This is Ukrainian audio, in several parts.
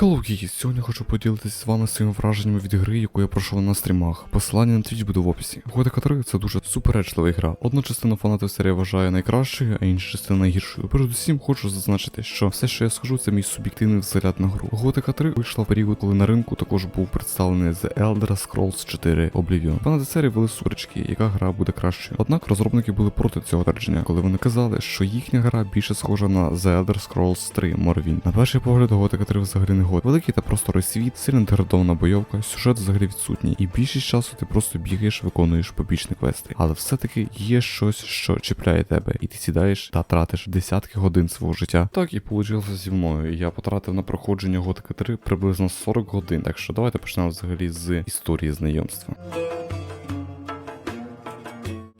Hello, Geeks! Сьогодні хочу поділитися з вами своїми враженнями від гри, яку я пройшов на стрімах. Посилання на твіч буде в описі. Готика 3 це дуже суперечлива гра. Одну частину фанатів серії вважає найкращою, а іншу частину найгіршою. Передусім хочу зазначити, що все, що я скажу, це мій суб'єктивний взгляд на гру. Готика 3 вийшла в період, коли на ринку також був представлений The Elder Scrolls 4 Oblivion. Фанати серії вели суперечки, яка гра буде кращою. Однак розробники були проти цього твердження, коли вони казали, що їхня гра більше схожа на The Elder Scrolls 3 Morrowind. На перший погляд, Готика 3 взагалі не год. Великий та просторий світ, сильно деградована бойовка, сюжет взагалі відсутній, і більшість часу ти просто бігаєш, виконуєш побічні квести. Але все-таки є щось, що чіпляє тебе, і ти сідаєш та тратиш десятки годин свого життя. Так і вийшло зі мною. Я потратив на проходження Готика 3 приблизно 40 годин. Так що давайте почнемо взагалі з історії знайомства.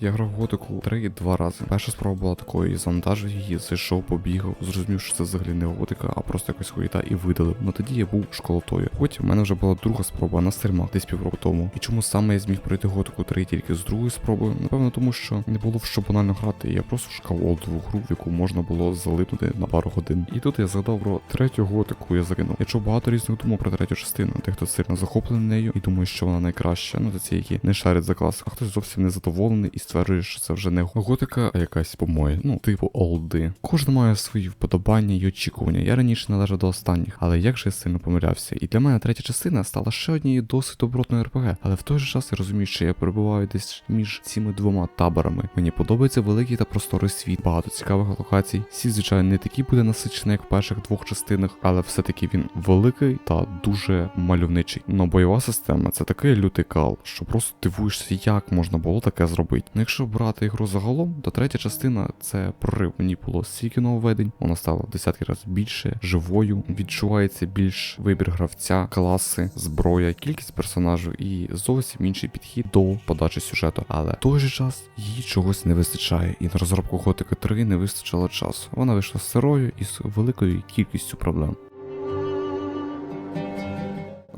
Я грав готику 3 два рази. Перша спроба була такою, я завантажив її, зайшов, побігав, зрозумів, що це взагалі не готика, а просто якась хуєта і видалив. Ну тоді я був школотою. Потім в мене вже була друга спроба на стримах десь півроку тому. І чому саме я зміг пройти готику 3 тільки з другої спроби? Напевно, тому що не було в що банально грати. Я просто шукав олдову гру, в яку можна було залипнути на пару годин. І тут я згадав про третю готику, я закинув. Я чув багато різних думок про третю частину. Дехто сильно захоплений нею і думає, що вона найкраща. Ну, це ці, які не шарять за класику. А хтось зовсім не задоволений і стверджує, що це вже не готика, а якась помоя. Ну, типу олди. Кожен має свої вподобання і очікування. Я раніше належав до останніх, але як же я сильно помилявся. І для мене третя частина стала ще однією досить добротною РПГ. Але в той же час я розумію, що я перебуваю десь між цими двома таборами. Мені подобається великий та просторий світ, багато цікавих локацій. Світ, звичайно, не такий буде насичений, як в перших двох частинах, але все-таки він великий та дуже мальовничий. Но бойова система це такий лютий кал, що просто дивуєшся, як можна було таке зробити. Ну, якщо брати ігру загалом, то третя частина це прорив. Мені було стільки нововведень, вона стала в десятки разів більше, живою. Відчувається більш вибір гравця, класи, зброя, кількість персонажів і зовсім інший підхід до подачі сюжету. Але в той же час їй чогось не вистачає, і на розробку Готики 3 не вистачило часу. Вона вийшла сирою і з великою кількістю проблем.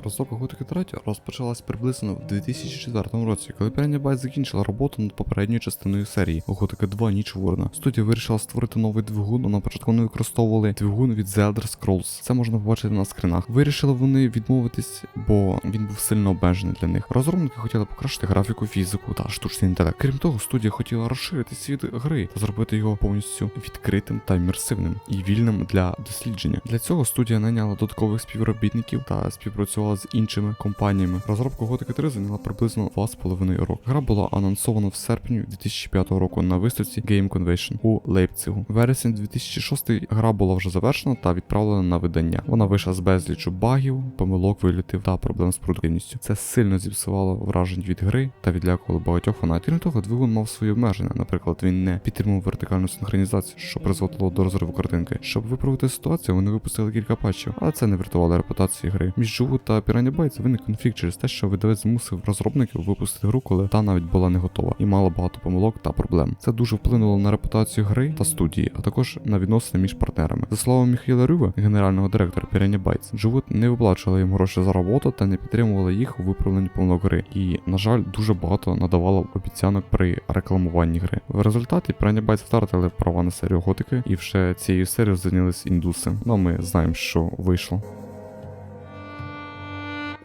Розробка Готики 3 розпочалась приблизно в 2004 році, коли Bytes закінчила роботу над попередньою частиною серії Готика 2 Ніч Ворона. Студія вирішила створити новий двигун, на початку вони використовували двигун від Elder Scrolls. Це можна побачити на скринах. Вирішили вони відмовитись, бо він був сильно обмежений для них. Розробники хотіли покращити графіку, фізику та штучний інтелект. Крім того, студія хотіла розширити світ гри та зробити його повністю відкритим та імерсивним і вільним для дослідження. Для цього студія найняла додаткових співробітників та співпрацювала з іншими компаніями. Розробка Готики 3 зайняла приблизно 2,5 роки. Гра була анонсована в серпні 2005 року на виставці Game Convention у Лейпцигу. Вересень 2006 гра була вже завершена та відправлена на видання. Вона вийшла з безлічу багів, помилок, вилітів та проблем з продуктивністю. Це сильно зіпсувало вражень від гри та відлякувало багатьох фанатів. Крім того, двигун мав свої обмеження. Наприклад, він не підтримував вертикальну синхронізацію, що призводило до розриву картинки. Щоб виправити ситуацію, вони випустили кілька патчів, але це не врятувало репутації гри. Між Джугу та Piranha Bytes виник конфлікт через те, що видавець змусив розробників випустити гру, коли та навіть була не готова і мала багато помилок та проблем. Це дуже вплинуло на репутацію гри та студії, а також на відносини між партнерами. За словами Міхайла Рюва, генерального директора Piranha Bytes, Джувут не виплачувала їм гроші за роботу та не підтримувала їх у виправленні помилок гри. І, на жаль, дуже багато надавало обіцянок при рекламуванні гри. В результаті Piranha Bytes втратили права на серію готики, і вже цією серією зайнялись індуси. Ну а ми знаємо, що вийшло.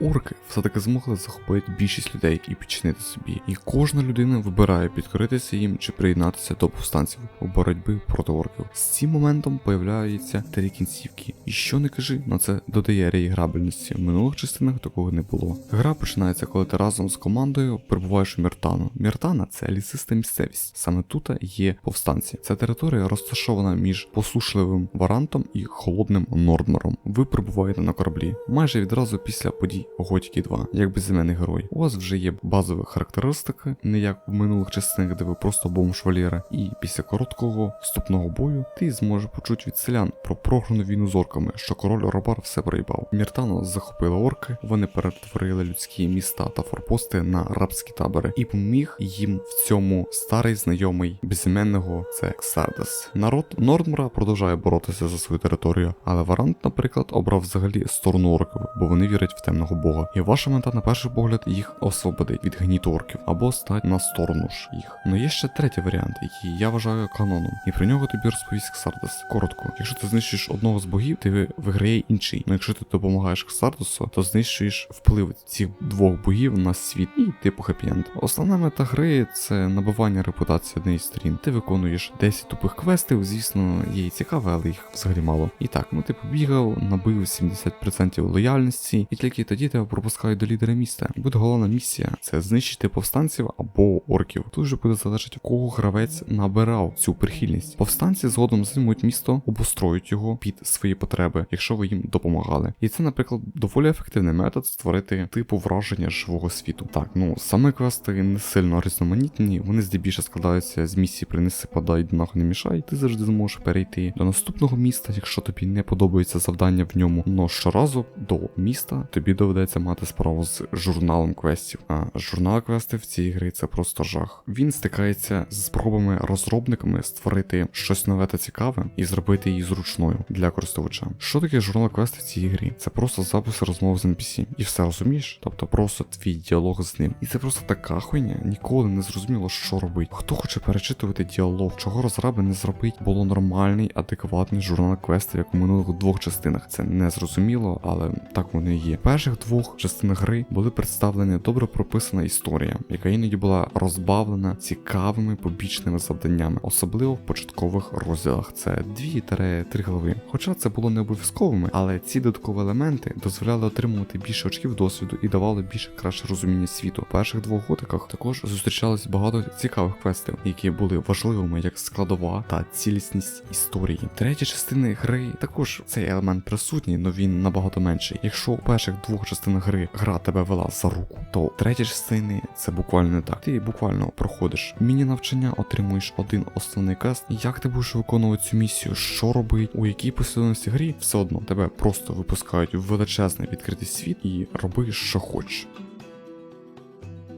Орки все-таки змогли захопити більшість людей і підчинити собі. І кожна людина вибирає підкоритися їм чи приєднатися до повстанців у боротьбі проти орків. З цим моментом появляються три кінцівки. І що не кажи, на це додає реіграбельності. В минулих частинах такого не було. Гра починається, коли ти разом з командою прибуваєш у Міртану. Міртана це лісиста місцевість. Саме тут є повстанці. Ця територія розташована між посушливим варантом і холодним Нордмором. Ви прибуваєте на кораблі майже відразу після подій Готіки 2, як безіменний герой. У вас вже є базові характеристики, не як в минулих частинах, де ви просто бомж валєра. І після короткого вступного бою ти зможеш почути від селян про програну війну з орками, що король Робар все проїбав. Міртано захопили орки, вони перетворили людські міста та форпости на рабські табори, і поміг їм в цьому старий знайомий безіменного це Ксардес. Народ Нордмра продовжує боротися за свою територію, але Варант, наприклад, обрав взагалі сторону орків, бо вони вірять в темного бога. І ваша мета на перший погляд їх освободить від гнітворків або стать на сторону ж їх. Ну є ще третій варіант, який я вважаю каноном, і про нього тобі розповість Ксардас. Коротко, якщо ти знищуєш одного з богів, ти виграє інший. Ну якщо ти допомагаєш Ксардусу, то знищуєш вплив цих двох богів на світ і типу хеппі-енд. Основна мета гри це набивання репутації однієї сторін. Ти виконуєш 10 тупих квестів, звісно, є і цікаве, але їх взагалі мало. І так, ну ти побігав, набив 70% лояльності, і тільки тоді тебе пропускають до лідера міста. Буде головна місія це знищити повстанців або орків. Тут вже буде залежати, кого гравець набирав цю прихильність. Повстанці згодом займуть місто, обустроють його під свої потреби, якщо ви їм допомагали. І це, наприклад, доволі ефективний метод створити типу враження живого світу. Так, ну саме квести не сильно різноманітні, вони здебільше складаються з місії принеси, подай, нахуй не мішай. Ти завжди зможеш перейти до наступного міста, якщо тобі не подобається завдання в ньому. Но щоразу до міста тобі доведеться мати справу з журналом квестів. А журнал квестів в цій грі це просто жах. Він стикається з спробами розробниками створити щось нове та цікаве і зробити її зручною для користувача. Що таке журнал квестів в цій грі? Це просто запис розмов з NPC. І все розумієш? Тобто просто твій діалог з ним. І це просто така хуйня, ніколи не зрозуміло, що робить. Хто хоче перечитувати діалог, чого розраби не зробить, було нормальний, адекватний журнал квестів, як у минулих двох частинах. Це не зрозуміло, але так воно і є. Перших двох частинах гри були представлені добре прописана історія, яка іноді була розбавлена цікавими побічними завданнями, особливо в початкових розділах. Це 2-3 глави. Хоча це було не обов'язковими, але ці додаткові елементи дозволяли отримувати більше очків досвіду і давали більше краще розуміння світу. В перших двох готиках також зустрічалось багато цікавих квестів, які були важливими як складова та цілісність історії. Третя частина гри також цей елемент присутній, але він набагато менший. Якщо у перших двох частинах гри гра тебе вела за руку, то третя частини це буквально так. Ти буквально проходиш міні-навчання, отримуєш один основний квест. Як ти будеш виконувати цю місію, що робить, у якій послідовності грі, все одно тебе просто випускають в величезний відкритий світ і роби, що хочеш.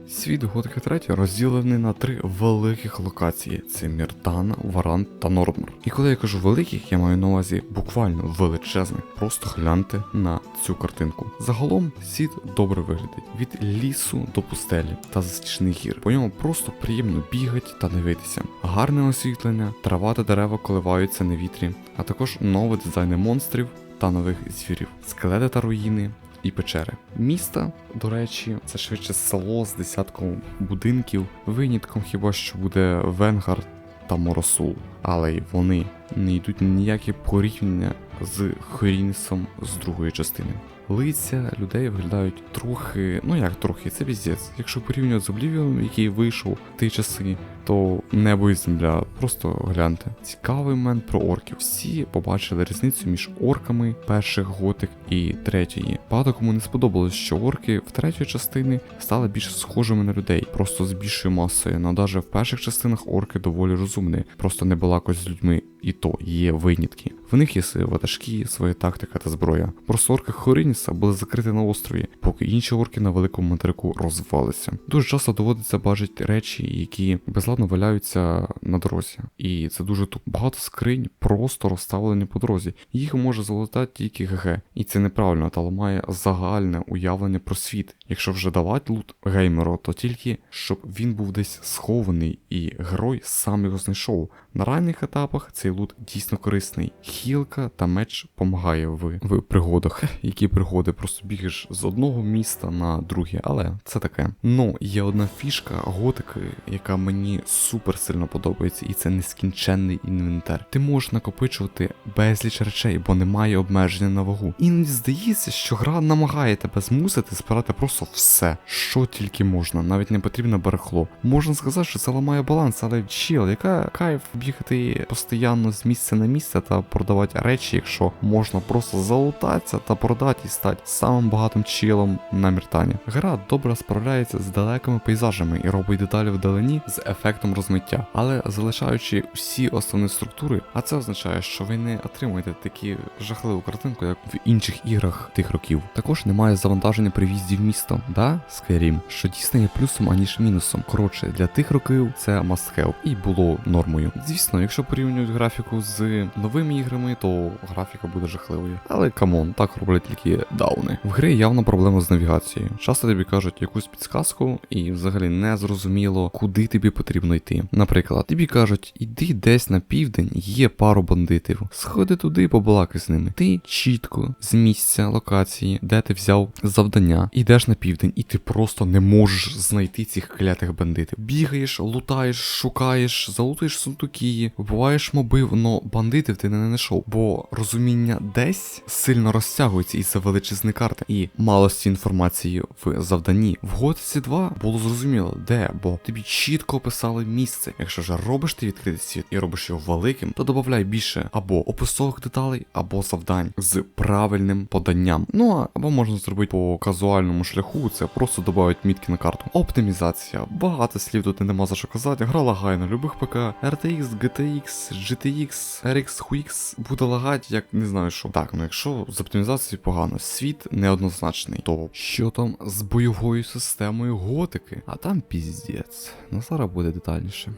Світ Готика 3 розділений на три великих локації: це Міртана, Варан та Нордмар. І коли я кажу великих, я маю на увазі буквально величезних. Просто гляньте на цю картинку. Загалом світ добре виглядить від лісу до пустелі та засічних гір. По ньому просто приємно бігати та дивитися. Гарне освітлення, трава та дерева коливаються на вітрі, а також нові дизайни монстрів та нових звірів, скелети та руїни, і печери. Міста, до речі, це швидше село з десятком будинків. Винятком хіба що буде Венгар та Моросул. Але й вони не йдуть ніяке порівняння з Хорінсом з другої частини. Лиця людей виглядають трохи, ну як трохи, це піздець. Якщо порівнювати з Oblivion, який вийшов в ті часи, то небо і земля. Просто гляньте. Цікавий момент про орків. Всі побачили різницю між орками перших готик і третьої. Багато кому не сподобалось, що орки в третій частині стали більш схожими на людей, просто з більшою масою. Но навіть в перших частинах орки доволі розумні, просто не балакать з людьми. І то є винятки. В них є свої ватажки, своя тактика та зброя. Просто орки Хорініса були закриті на острові, поки інші орки на великому материку розвивалися. Дуже часто доводиться бачити речі, які безладно валяються на дорозі. І це дуже тупо. Багато скринь просто розставлені по дорозі. Їх може залутати тільки ГГ. І це неправильно, та ламає загальне уявлення про світ. Якщо вже давати лут геймеру, то тільки щоб він був десь схований і герой сам його знайшов. На ранніх етапах цей лут дійсно корисний. Хілка та меч помагає в, в пригодах. Які пригоди просто бігаєш з одного міста на друге, але це таке. Ну, є одна фішка готики, яка мені супер сильно подобається, і це нескінченний інвентар. Ти можеш накопичувати безліч речей, бо немає обмеження на вагу. Іноді здається, що гра намагає тебе змусити збирати просто все, що тільки можна, навіть не потрібно барахло. Можна сказати, що це ламає баланс, але чіл, яка кайф бігати постійно з місця на місце та продавати речі, якщо можна просто залутатися та продати і стати самим багатим чілом на Міртані. Гра добре справляється з далекими пейзажами і робить деталі вдалині з ефектом розмиття, але залишаючи всі основні структури, а це означає, що ви не отримуєте такі жахливу картинку, як в інших іграх тих років. Також немає завантаження при в'їзді в місто, да, Skyrim, що дійсно є плюсом аніж мінусом. Коротше, для тих років це must have і було нормою. Звісно, якщо порівнюють графіку з новими іграми, то графіка буде жахливою. Але камон, так роблять тільки дауни. В грі явна проблема з навігацією. Часто тобі кажуть якусь підсказку, і взагалі не зрозуміло, куди тобі потрібно йти. Наприклад, тобі кажуть, іди десь на південь, є пару бандитів. Сходи туди, побалакай з ними. Ти чітко з місця локації, де ти взяв завдання, ідеш на південь, і ти просто не можеш знайти цих клятих бандитів. Бігаєш, лутаєш, шукаєш, залутуєш сундуки, вбиваєш мобив, но бандитів ти не знайшов. Бо розуміння десь сильно розтягується із-за величезної карти і малості інформації в завданні. В Готиці 2 було зрозуміло, де, бо тобі чітко описали місце. Якщо ж робиш ти відкритий світ і робиш його великим, то додай більше або описових деталей, або завдань з правильним поданням. Ну а або можна зробити по казуальному шляху, це просто додати мітки на карту. Оптимізація. Багато слів тут нема за що казати. Гра лагає на любих ПК. RTX, GTX, GTX, RX, HUX буде лагати, як не знаю що. Так, ну якщо з оптимізацією погано, світ неоднозначний, то що там з бойовою системою готики? А там піздець. Ну зараз буде детальніше.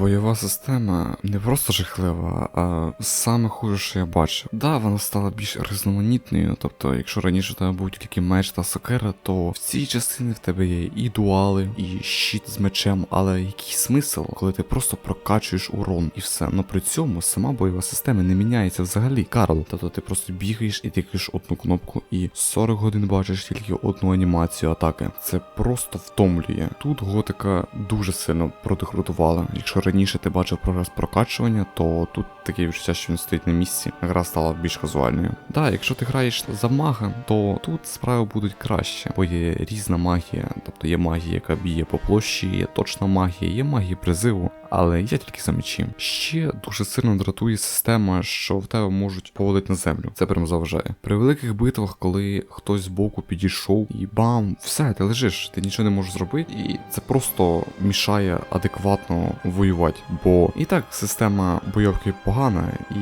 Бойова система не просто жахлива, а саме хуже, що я бачив. Да, вона стала більш різноманітною. Тобто, якщо раніше тебе був тільки меч та сокера, то в цій частині в тебе є і дуали, і щит з мечем, але який смисл, коли ти просто прокачуєш урон і все. Но при цьому сама бойова система не міняється взагалі. Карл, тобто ти просто бігаєш і тикаєш одну кнопку, і 40 годин бачиш тільки одну анімацію атаки. Це просто втомлює. Тут готика дуже сильно продекрутувала. Якщо раніше ти бачив прогрес прокачування, то тут таке відчуття, що він стоїть на місці. Гра стала більш казуальною. Да, якщо ти граєш за мага, то тут справи будуть краще, бо є різна магія. Тобто є магія, яка б'є по площі, є точна магія, є магія призиву. Але я тільки за мечі. Ще дуже сильно дратує система, що в тебе можуть повалити на землю. Це прям заважає. При великих битвах, коли хтось збоку підійшов і бам, все, ти лежиш, ти нічого не можеш зробити, і це просто мішає адекватно воювати. Бо і так система бойовки погана,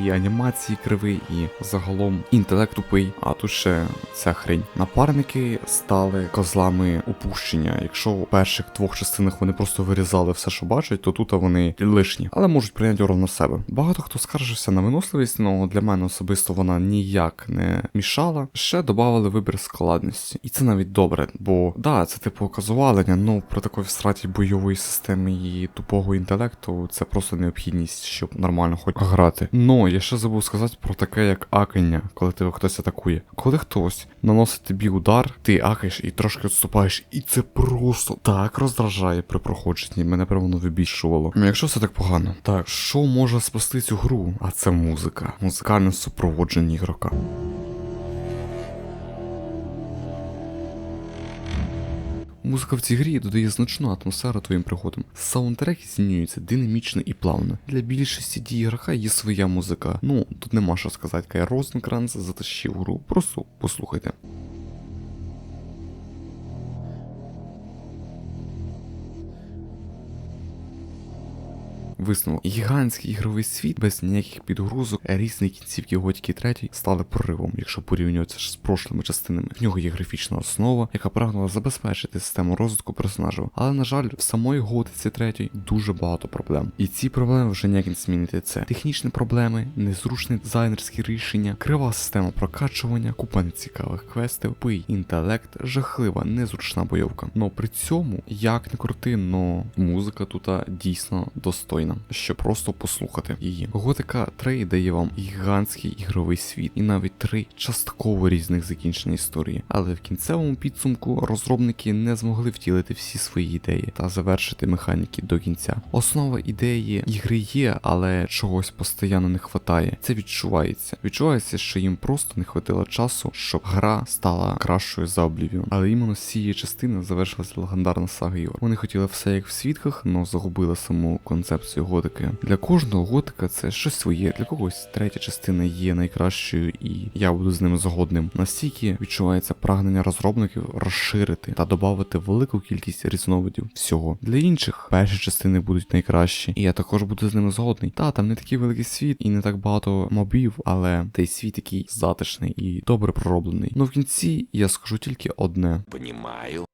і анімації кривий, і загалом інтелект тупий. А тут ще ця хрень. Напарники стали козлами упущення. Якщо в перших двох частинах вони просто вирізали все, що бачать, то тут вони лишні, але можуть прийняти урон на себе. Багато хто скаржився на виносливість, але для мене особисто вона ніяк не мішала. Ще додавали вибір складності, і це навіть добре, бо да, це типу казувалення, ну при такій втраті бойової системи і тупого інтелекту це просто необхідність, щоб нормально хоч грати. Ну я ще забув сказати про таке, як акання, коли тебе хтось атакує. Коли хтось наносить тобі удар, ти акаєш і трошки відступаєш, і це просто так роздражає при проходженні. Мене прямо вибільшувало. Ну, Якщо все так погано, так що може спасти цю гру? А це музика, музикальне супроводження ігрока. Музика в цій грі додає значну атмосферу твоїм приходам. Саундтрек змінюється динамічно і плавно. Для більшості дій граха є своя музика. Ну, тут нема що сказати, Кай Розенкранц затащив гру. Просто послухайте. Висновок. Гігантський ігровий світ без ніяких підгрузок, різні кінцівки Готіки 3 стали проривом, якщо порівнюватися з прошлими частинами. В нього є графічна основа, яка прагнула забезпечити систему розвитку персонажів. Але, на жаль, в самої Готиці 3 дуже багато проблем. І ці проблеми вже ніяк не змінити це. Технічні проблеми, незручні дизайнерські рішення, крива система прокачування, купа нецікавих квестів, пий, інтелект, жахлива, незручна бойовка. Но при цьому, як не крути, но музика тут дійсно достойна, щоб просто послухати її. Готика 3 дає вам гігантський ігровий світ, і навіть три частково різних закінчення історії. Але в кінцевому підсумку розробники не змогли втілити всі свої ідеї та завершити механіки до кінця. Основа ідеї ігри є, але чогось постійно не хватає. Це відчувається. Відчувається, що їм просто не хватило часу, щоб гра стала кращою за Oblivion. Але іменно з цієї частини завершилася легендарна сага ігор. Вони хотіли все як в свідках, але загубили саму концепцію готики. Для кожного готика це щось своє. Для когось третя частина є найкращою, і я буду з ними згодним. Настільки відчувається прагнення розробників розширити та додати велику кількість різновидів всього. Для інших перші частини будуть найкращі, і я також буду з ними згодний. Та там не такий великий світ і не так багато мобів, але той світ який затишний і добре пророблений. Ну в кінці я скажу тільки одне. Понимаю.